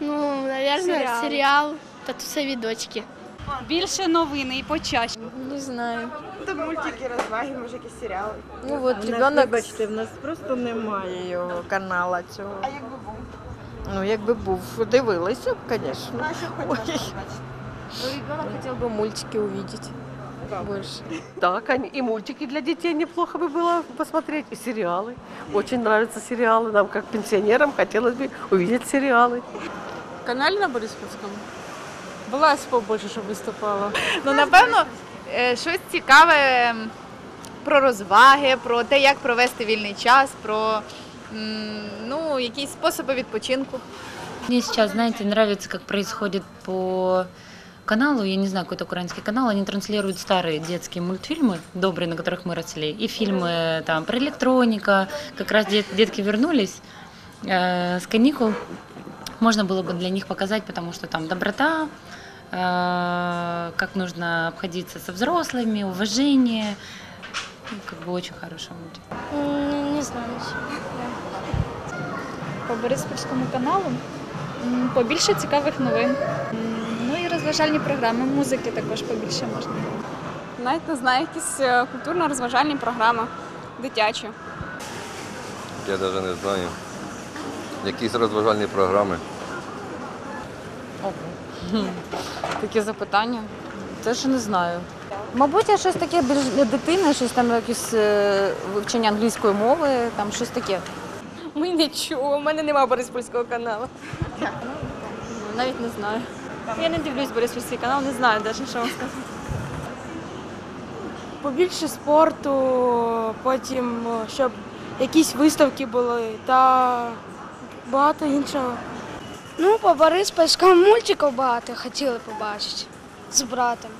Наверное, Серіал. серіал «Татусеві дочки». Більше новини і почаще. Не знаю. Це мультики, розваги, може якісь серіали. Ну от ребенок. вибачте, в нас просто немає його канала цього. А якби був? Ну, якби був, дивилися б, звісно. А що Ой. побачити? Ну, ребенок хотел бы мультики увидеть Больше. Так, они- и мультики для детей неплохо бы было посмотреть, и сериалы. Очень нравятся сериалы. Нам, как пенсионерам, хотелось бы увидеть сериалы. каналі на Бориспільському. Власть побольше, щоб виступала. Ну, напевно, е, щось цікаве м, про розваги, про те, як провести вільний час, про м, ну, якісь способи відпочинку. Мне сейчас, знаете, нравится, как происходит по каналу, я не знаю, какой-то украинский канал, они транслируют старые детские мультфильмы, добрые, на которых мы росли, и фильмы там про электроника, как раз дет- детки вернулись э, с каникул, можно было бы для них показать, потому что там доброта, э, как нужно обходиться со взрослыми, уважение, ну, как бы очень хороший мультик. М, Не знаю. По Бориспільському каналу м, побільше цікавих новин. Розважальні програми, музики також побільше можна. Навіть не знаю, якісь е, культурно-розважальні програми, дитячі. Я навіть не знаю. Якісь розважальні програми. Такі запитання. Це ж не знаю. Мабуть, я щось таке більш для дитини, щось там якесь е, вивчення англійської мови, там щось таке. Ми нічого, у мене немає Бориспільського каналу. Навіть не знаю. Я не дивлюсь Бориспільський канал, не знаю навіть, що вам сказати. побільше спорту, потім щоб якісь виставки були та багато іншого. Ну, по Бориспільському мультику багато хотіли побачити з братом.